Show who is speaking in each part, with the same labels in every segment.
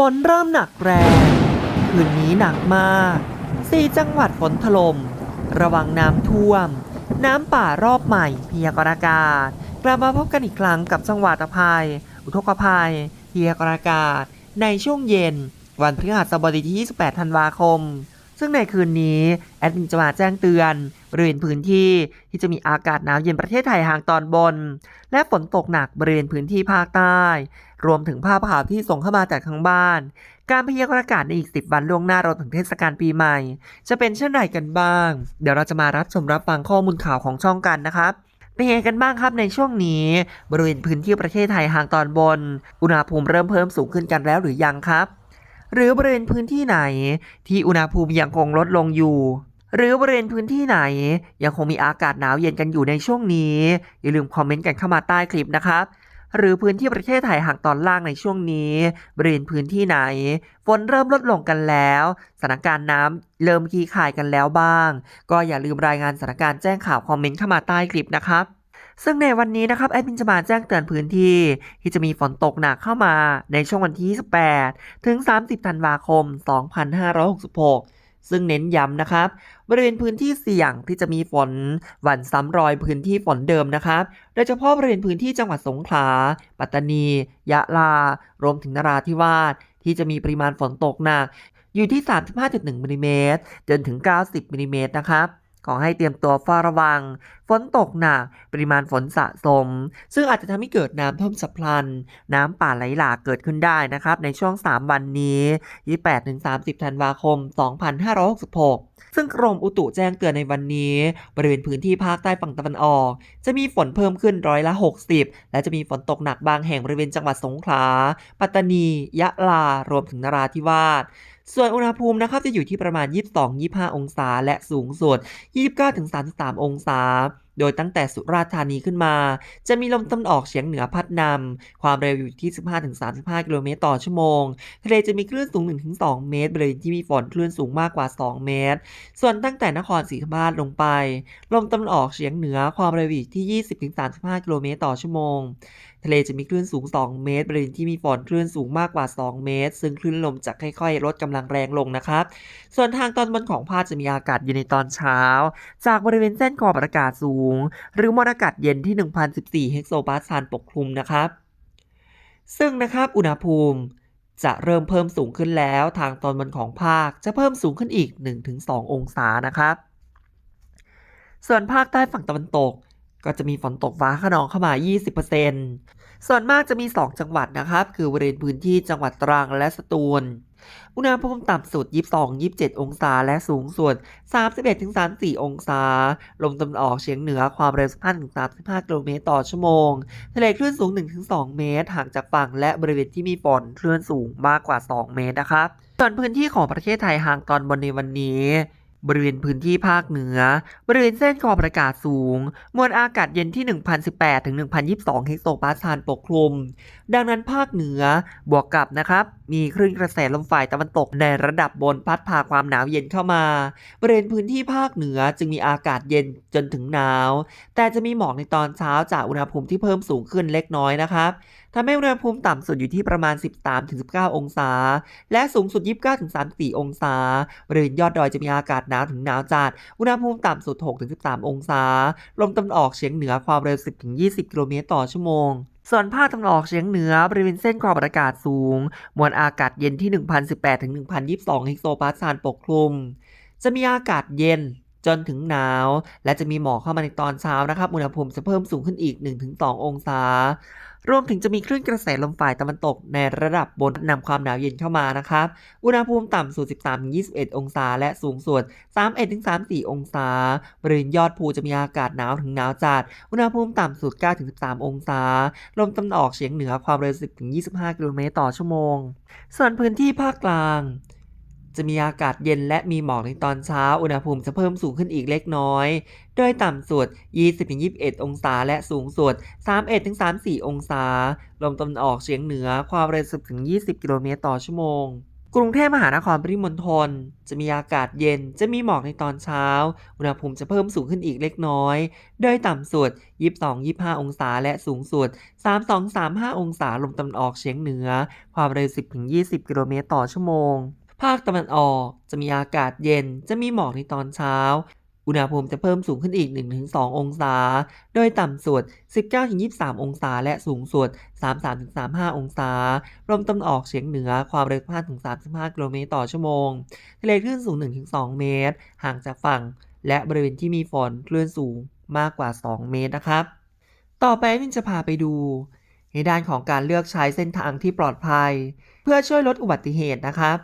Speaker 1: ฝนเริ่มหนักแรง คืนนี้หนักมากสี่จังหวัดฝนถล่ม ระวังน้ำท่วม น้ำป่ารอบใหม่พยากรณ์อากาศ กลับมาพบกันอีกครั้งกับจังหวัดภัย อุทกภัยพยากรณ์อากาศ ในช่วงเย็น วันพฤหัสบดีที่ 28 ธันวาคม ซึ่งในคืนนี้แอดมินจะมาแจ้งเตือนบริเวณพื้นที่ที่จะมีอากาศหนาวเย็นประเทศไทยทางตอนบน และฝนตกหนักบริเวณพื้นที่ภาคใต้ รวมถึงภาพข่าวที่ส่งเข้ามาจากทางบ้าน การพยากรณ์อากาศในอีก 10 วันล่วงหน้ารวมถึงเทศกาลปีใหม่ จะเป็นเช่นไรกันบ้าง เดี๋ยวเราจะมารับชมรับฟังข้อมูลข่าวของช่องกันนะครับเป็นยังไงกันบ้างครับในช่วงนี้ บริเวณพื้นที่ประเทศไทยทางตอนบน อุณหภูมิเริ่มเพิ่มสูงขึ้นกันแล้วหรือยังครับ หรือบริเวณพื้นที่ไหน ที่อุณหภูมิยังคงลดลงอยู่ หรือบริเวณพื้นที่ไหน ยังคงมีอากาศหนาวเย็นกันอยู่ในช่วงนี้ อย่าลืมคอมเมนต์กันเข้ามาใต้คลิปนะครับหรือพื้นที่ประเทศไทยห่างตอนล่างในช่วงนี้ บริเวณพื้นที่ไหน ฝนเริ่มลดลงกันแล้วสถานการณ์น้ำเริ่มคลี่คลายกันแล้วบ้าง ก็อย่าลืมรายงานสถานการณ์แจ้งข่าวคอมเมนต์เข้ามาใต้คลิปนะครับ ซึ่งในวันนี้นะครับแอดมินจะมาแจ้งเตือนพื้นที่ที่จะมีฝนตกหนักเข้ามาในช่วงวันที่ 28 ถึง 30 ธันวาคม 2566 ซึ่งเน้นย้ำนะครับ บริเวณพื้นที่เสี่ยงที่จะมีฝนหวันซ้ำรอยพื้นที่ฝนเดิมนะครับ โดยเฉพาะบริเวณพื้นที่จังหวัดสงขลา ปัตตานี ยะลา รวมถึงนราธิวาสที่จะมีปริมาณฝนตกหนักอยู่ที่ 35.1มิลลิเมตรจนถึง 90มิลลิเมตรนะครับ ขอให้เตรียมตัวเฝ้าระวัง ฝนตกหนัก ปริมาณฝนสะสม ซึ่งอาจจะทำให้เกิดน้ำท่วมฉับพลัน น้ำป่าไหลหลากเกิดขึ้นได้นะครับ ในช่วง 3 วันนี้ 28-30 ธันวาคม 2566 ซึ่งกรมอุตุแจ้งเตือนในวันนี้ บริเวณพื้นที่ภาคใต้ฝั่งตะวันออก จะมีฝนเพิ่มขึ้นร้อยละ 60 และจะมีฝนตกหนักบางแห่งบริเวณจังหวัดสงขลา ปัตตานี ยะลา รวมถึงนราธิวาส ส่วนอุณหภูมินะครับจะอยู่ที่ประมาณ 22-25 องศา และสูงสุด 29-33 องศา โดยตั้งแต่สุราษฎร์ธานีขึ้นมา จะมีลมตะวันออกเฉียงเหนือพัดนำ ความเร็วอยู่ที่ 15-35 กิโลเมตรต่อชั่วโมง ทะเลจะมีคลื่นสูง 1-2 เมตรบริเวณที่มีฝนคลื่นสูงมากกว่า 2 เมตร ส่วนตั้งแต่นครศรีธรรมราชลงไป ลมตะวันออกเฉียงเหนือความเร็วอยู่ที่ 20-35 กิโลเมตรต่อชั่วโมง ทะเลจะมีคลื่นสูง 2 เมตรบริเวณที่มีฝนคลื่นสูงมากกว่า 2 เมตร ซึ่งคลื่นลมจะค่อยๆ ลดกำลังแรงลงนะครับ ส่วนทางตอนบนของภาคจะมีอากาศเย็นในตอนเช้า จากบริเวณเส้นขอบอากาศสูงหรือมวลอากาศเย็นที่ 1014 เฮกโซปาสคาลปกคลุมนะครับ ซึ่งนะครับอุณหภูมิจะเริ่มเพิ่มสูงขึ้นแล้วทางตอนบนของภาคจะเพิ่มสูงขึ้นอีก 1-2 องศานะครับ ส่วนภาคใต้ฝั่งตะวันตกก็จะมีฝนตกฟ้าขนองเข้ามา 20%ส่วนมากจะมี 2 จังหวัดนะครับ คือบริเวณพื้นที่จังหวัดตรังและสตูล อุณหภูมิต่ำสุด 22-27 องศา และสูงสุด 31-34 องศา ลมตะวันออกเฉียงเหนือความเร็ว 15-35 กิโลเมตรต่อชั่วโมง ทะเลคลื่นสูง 1-2 เมตรห่างจากฝั่งและบริเวณที่มีฝนคลื่นสูงมากกว่า 2 เมตรนะครับ ส่วนพื้นที่ของประเทศไทยห่างตอนบนในวันนี้ บริเวณพื้นที่ภาคเหนือ บริเวณเส้นขอบอากาศสูง มวลอากาศเย็นที่ 1018 ถึง 1022 เฮกโตปาสคาลปกคลุม ดังนั้นภาคเหนือบวกกับนะครับ มีคลื่นกระแสลมฝ่ายตะวันตกในระดับบนพัดพาความหนาวเย็นเข้ามา บริเวณพื้นที่ภาคเหนือจึงมีอากาศเย็นจนถึงหนาว แต่จะมีหมอกในตอนเช้าจากอุณหภูมิที่เพิ่มสูงขึ้นเล็กน้อยนะครับ ทำให้อุณหภูมิต่ำสุดอยู่ที่ประมาณ 13-19 องศา และสูงสุด 29-34 องศาบริเวณยอดดอยจะมีอากาศหนาวถึงหนาวจัด อุณหภูมิต่ำสุด 6-13 องศา ลมตะวันออกเฉียงเหนือความเร็ว 10-20 กิโลเมตรต่อชั่วโมงส่วนภาคตะวันออกเฉียงเหนือบริเวณเส้นความกดอากาศสูง มวลอากาศเย็นที่ 1018ถึง1022เฮกโซปาสคาลปกคลุม จะมีอากาศเย็นจนถึงหนาว และจะมีหมอกเข้ามาในตอนเช้านะครับ อุณหภูมิจะเพิ่มสูงขึ้นอีก 1-2 องศา รวมถึงจะมีคลื่นกระแสลมฝ่ายตะวันตกในระดับบนนำความหนาวเย็นเข้ามานะครับ อุณหภูมิต่ำสุด 13-21 องศา และสูงสุด 31-34 องศา บริเวณยอดภูจะมีอากาศหนาวถึงหนาวจัด อุณหภูมิต่ำสุด 9-13 องศา ลมตะวันออกเฉียงเหนือความเร็ว 10-25 กิโลเมตรต่อชั่วโมง ส่วนพื้นที่ภาคกลาง จะมีอากาศเย็นและมีหมอกในตอนเช้า อุณหภูมิจะเพิ่มสูงขึ้นอีกเล็กน้อย โดยต่ำสุด 20-21 องศา และสูงสุด 31-34 องศา ลมตะวันออกเฉียงเหนือ ความเร็ว 10-20 กิโลเมตรต่อชั่วโมง กรุงเทพมหานครปริมณฑลจะมีอากาศเย็น จะมีหมอกในตอนเช้า อุณหภูมิจะเพิ่มสูงขึ้นอีกเล็กน้อย โดยต่ำสุด 22-25 องศา และสูงสุด 32-35 องศา ลมตะวันออกเฉียงเหนือ ความเร็ว 10-20 กิโลเมตรต่อชั่วโมง ภาคตะวันออกจะมีอากาศเย็น จะมีหมอกในตอนเช้า อุณหภูมิจะเพิ่มสูงขึ้นอีก 1-2 องศา โดยต่ำสุด 19-23 องศา และสูงสุด 33-35 องศา ลมตะวันออกเฉียงเหนือความเร็ว5-35 กิโลเมตรต่อชั่วโมง ทะเลคลื่นสูง 1-2 เมตร ห่างจากฝั่ง และบริเวณที่มีฝนคลื่นสูงมากกว่า 2 เมตรนะครับ ต่อไปมินจะพาไปดูในด้านของการเลือกใช้เส้นทางที่ปลอดภัย เพื่อช่วยลดอุบัติเหตุนะครับ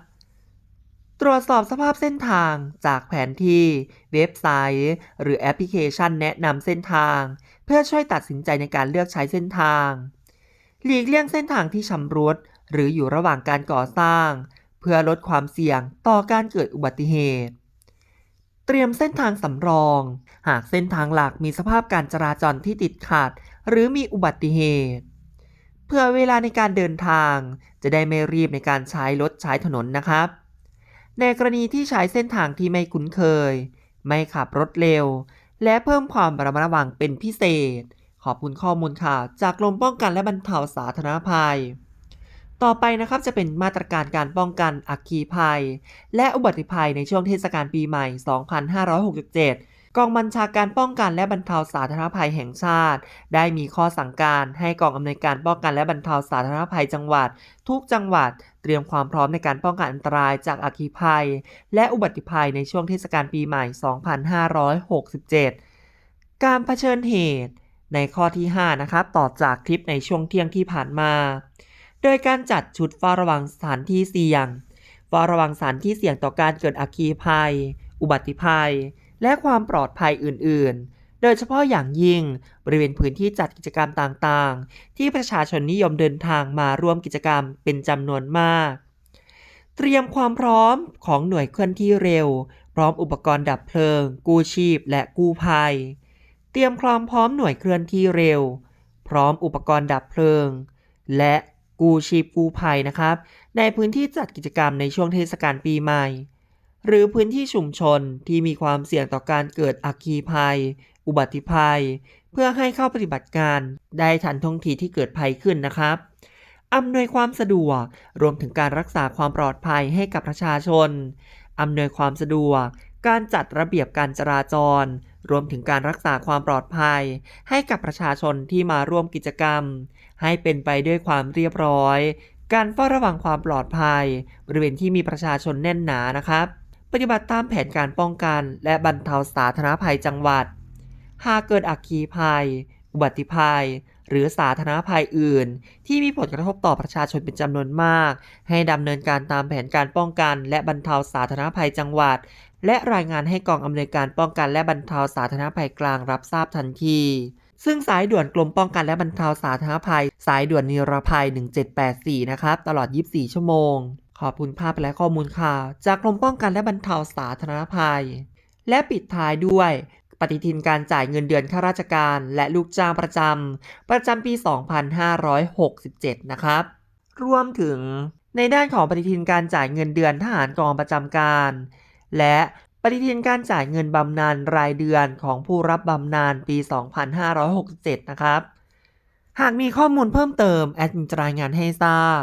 Speaker 1: ตรวจสอบสภาพเส้นทางจากแผนที่เว็บไซต์ หรือแอปพลิเคชันแนะนำเส้นทาง เพื่อช่วยตัดสินใจในการเลือกใช้เส้นทาง หลีกเลี่ยงเส้นทางที่ชำรุดหรืออยู่ระหว่างการก่อสร้าง เพื่อลดความเสี่ยงต่อการเกิดอุบัติเหตุ เตรียมเส้นทางสำรอง หากเส้นทางหลักมีสภาพการจราจรที่ติดขัด หรือมีอุบัติเหตุเพื่อเวลาในการเดินทาง จะได้ไม่รีบในการใช้รถใช้ถนนนะครับ ในกรณีที่ใช้เส้นทางที่ไม่คุ้นเคย ไม่ขับรถเร็ว และเพิ่มความระมัดระวังเป็นพิเศษ ขอบคุณข้อมูลข่าวจากกรมป้องกันและบรรเทาสาธารณภัย ต่อไปนะครับจะเป็นมาตรการการป้องกันอัคคีภัย และอุบัติภัยในช่วงเทศกาลปีใหม่ 2567 กองบัญชาการป้องกันและบรรเทาสาธารณภัยแห่งชาติ ได้มีข้อสั่งการให้กองอำนวยการป้องกันและบรรเทาสาธารณภัยจังหวัด ทุกจังหวัดเตรียมความพร้อมในการป้องกันอันตรายจากอัคคีภัย และอุบัติภัยในช่วงเทศกาลปีใหม่ 2567 การเผชิญเหตุในข้อที่ 5 นะครับต่อจากคลิปในช่วงเที่ยงที่ผ่านมา โดยการจัดชุดเฝ้าระวังสถานที่เสี่ยงเฝ้าระวังสถานที่เสี่ยงต่อการเกิดอัคคีภัย อุบัติภัย และความปลอดภัยอื่น ๆ โดยเฉพาะอย่างยิ่งบริเวณพื้นที่จัดกิจกรรมต่างๆ ที่ประชาชนนิยมเดินทางมาร่วมกิจกรรมเป็นจำนวนมาก เตรียมความพร้อมของหน่วยเคลื่อนที่เร็ว พร้อมอุปกรณ์ดับเพลิง กู้ชีพ และกู้ภัย เตรียมความพร้อมหน่วยเคลื่อนที่เร็ว พร้อมอุปกรณ์ดับเพลิง และกู้ชีพกู้ภัยนะครับ ในพื้นที่จัดกิจกรรมในช่วงเทศกาลปีใหม่ หรือพื้นที่ชุมชนที่มีความเสี่ยงต่อการเกิดอัคคีภัย อุบัติภัย เพื่อให้เข้าปฏิบัติการ ได้ทันท่วงทีที่เกิดภัยขึ้นนะครับอำนวยความสะดวก รวมถึงการรักษาความปลอดภัยให้กับประชาชนอำนวยความสะดวก การจัดระเบียบการจราจร รวมถึงการรักษาความปลอดภัย ให้กับประชาชนที่มาร่วมกิจกรรม ให้เป็นไปด้วยความเรียบร้อย การเฝ้าระวังความปลอดภัย บริเวณที่มีประชาชนแน่นหนานะครับ ปฏิบัติตามแผนการป้องกันและบรรเทาสาธารณภัยจังหวัด หากเกิดอัคคีภัย อุบัติภัย หรือสาธารณภัยอื่น ที่มีผลกระทบต่อประชาชนเป็นจำนวนมาก ให้ดำเนินการตามแผนการป้องกัน และบรรเทาสาธารณภัยจังหวัด และรายงานให้กองอำนวยการป้องกันและบรรเทาสาธารณภัยกลางรับทราบทันทีซึ่งสายด่วนกรมป้องกันและบรรเทาสาธารณภัย สายด่วนนิรภัย 1784 นะครับ ตลอด 24 ชั่วโมง ขอบคุณภาพและข้อมูลข่าว จากกรมป้องกันและบรรเทาสาธารณภัย และปิดท้ายด้วย ปฏิทินการจ่ายเงินเดือนข้าราชการและลูกจ้างประจำประจำปี 2567 นะครับ รวมถึงในด้านของปฏิทินการจ่ายเงินเดือนทหารกองประจำการ และปฏิทินการจ่ายเงินบำนาญรายเดือนของผู้รับบำนาญปี 2567 นะครับ หากมีข้อมูลเพิ่มเติม แอดมินจะรายงานให้ทราบ